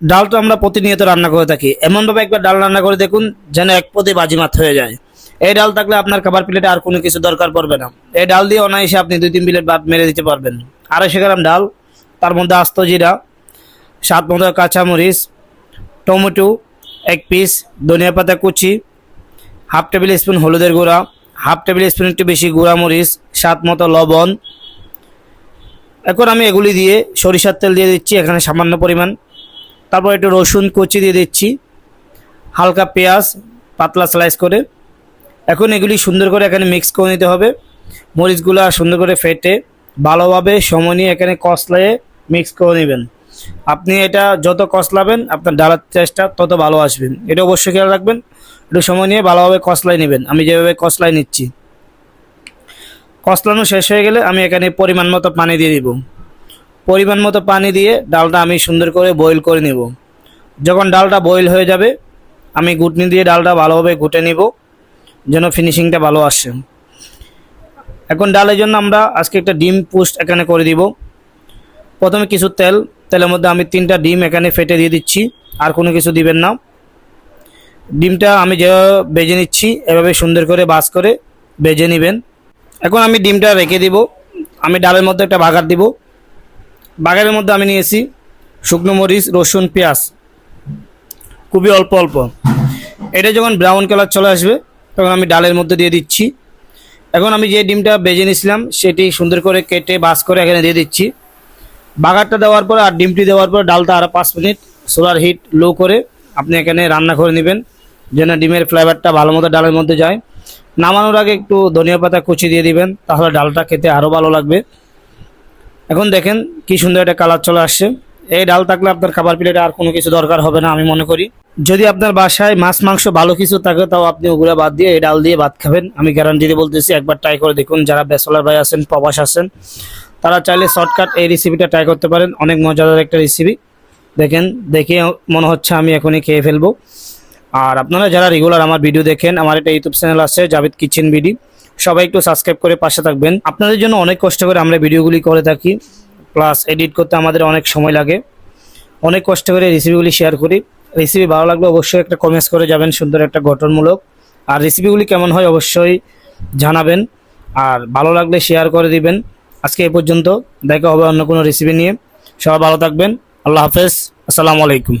ডাল তো আমরা প্রতিনিয়ত রান্না করে থাকি। এমনভাবে একবার ডাল রান্না করে দেখুন, যেন এক পদে বাজিমাত হয়ে যায়। এই ডাল থাকলে আপনার খাবার প্লেটে আর কোনো কিছু দরকার পড়বে না। এই ডাল দিয়ে অনায়াসে আপনি দুই তিন প্লেট ভাত মেরে দিতে পারবেন। আড়াইশো গ্রাম ডাল, তার মধ্যে আস্ত জিরা সাত মতো কাঁচামরিচ, টমেটো, এক পিস ধনিয়া পাতা কুচি, হাফ টেবিল স্পুন হলুদের গুঁড়া, হাফ টেবিল স্পুন একটু বেশি গুঁড়া মরিচ সাত মতো লবণ। এখন আমি এগুলি দিয়ে সরিষার তেল দিয়ে দিচ্ছি, এখানে সামান্য পরিমাণ। তারপর একটু রসুন কুচি দিয়ে দিচ্ছি। হালকা পেঁয়াজ পাতলা স্লাইস করে। এখন এগুলি সুন্দর করে এখানে মিক্স করে নিতে হবে। মরিচগুলো সুন্দর করে ফেটে ভালোভাবে সময় নিয়ে এখানে কষলায়ে মিক্স করে নেবেন। আপনি এটা যত কষলাবেন, আপনার ডালার টেস্টটা তত ভালো আসবেন এটা অবশ্যই খেয়াল রাখবেন। একটু সময় নিয়ে ভালোভাবে কষলাই নেবেন। আমি যেভাবে কষলাই নিচ্ছি। কষলানো শেষ হয়ে গেলে আমি এখানে পরিমাণ মতো পানি দিয়ে দিব। পরিমাণ মতো পানি দিয়ে ডালটা আমি সুন্দর করে বয়েল করে নেব। যখন ডালটা বয়েল হয়ে যাবে, আমি ঘুটনি দিয়ে ডালটা ভালোভাবে ঘুটে নিব, যেন ফিনিশিংটা ভালো আসে। এখন ডালের জন্য আমরা আজকে একটা ডিম পোস্ট এখানে করে দিব। প্রথমে কিছু তেল, তেলের মধ্যে আমি তিনটা ডিম এখানে ফেটে দিয়ে দিচ্ছি, আর কোনো কিছু দিবেন না। ডিমটা আমি যেভাবে বেজে নিচ্ছি, এভাবে সুন্দর করে বাস করে বেজে নেবেন। এখন আমি ডিমটা রেখে দিব। আমি ডালের মধ্যে একটা বাগার দিব। বাগারের মধ্যে আমি নিয়েছি শুকনো মরিচ, রসুন, পেঁয়াজ। খুবই অল্প অল্প। এটা যখন ব্রাউন কালার চলে আসবে, তখন আমি ডালের মধ্যে দিয়ে দিচ্ছি। এখন আমি যে ডিমটা বেজে নিয়েছিলাম, সেটি সুন্দর করে কেটে বাস করে এখানে দিয়ে দিচ্ছি। বাগারটা দেওয়ার পর আর ডিমটি দেওয়ার পর ডালটা আরও পাঁচ মিনিট সোলার হিট লো করে আপনি এখানে রান্না করে নেবেন, যেন ডিমের ফ্লেভারটা ভালো মতো ডালের মধ্যে যায়। নামানোর আগে একটু ধনিয়া পাতা কুচি দিয়ে দিবেন, তাহলে ডালটা খেতে আরও ভালো লাগবে। এখন দেখেন কি সুন্দর একটা কালার চলে আসছে। এই ডাল থাকলে আপনার খাবার প্লেটে আর কোনো কিছু দরকার হবে না, আমি মনে করি। যদি আপনার বাসায় মাছ, মাংস ভালো কিছু থাকে, তাও আপনি ওগুলো বাদ দিয়ে এই ডাল দিয়ে ভাত খাবেন। আমি গ্যারান্টি দিয়ে বলতেছি, একবার ট্রাই করে দেখুন। যারা বেসলার ভাই আছেন, প্রবাস আছেন, তারা চাইলে শর্টকাট এই রেসিপিটা ট্রাই করতে পারেন। অনেক মজাদার একটা রেসিপি দেখেন, দেখে মনে হচ্ছে আমি এখনই খেয়ে ফেলব। আর আপনারা যারা রেগুলার আমার ভিডিও দেখেন, আমার একটা ইউটিউব চ্যানেল আছে, জাভেদ কিচেন বিডি। সবাই একটু সাবস্ক্রাইব করে পাশে থাকবেন। আপনাদের জন্য অনেক কষ্ট করে আমরা ভিডিওগুলি করে থাকি প্লাস এডিট করতে আমাদের অনেক সময় লাগে। অনেক কষ্ট করে রেসিপিগুলি শেয়ার করি। রেসিপি ভালো লাগলে অবশ্যই একটা কমেন্টস করে যাবেন, সুন্দর একটা গঠনমূলক। আর রেসিপিগুলি কেমন হয় অবশ্যই জানাবেন, আর ভালো লাগলে শেয়ার করে দিবেন। আজকে এ পর্যন্ত দেখা হবে অন্য কোনো রেসিপি নিয়ে। সবাই ভালো থাকবেন। আল্লাহ হাফেজ। আসসালামু আলাইকুম।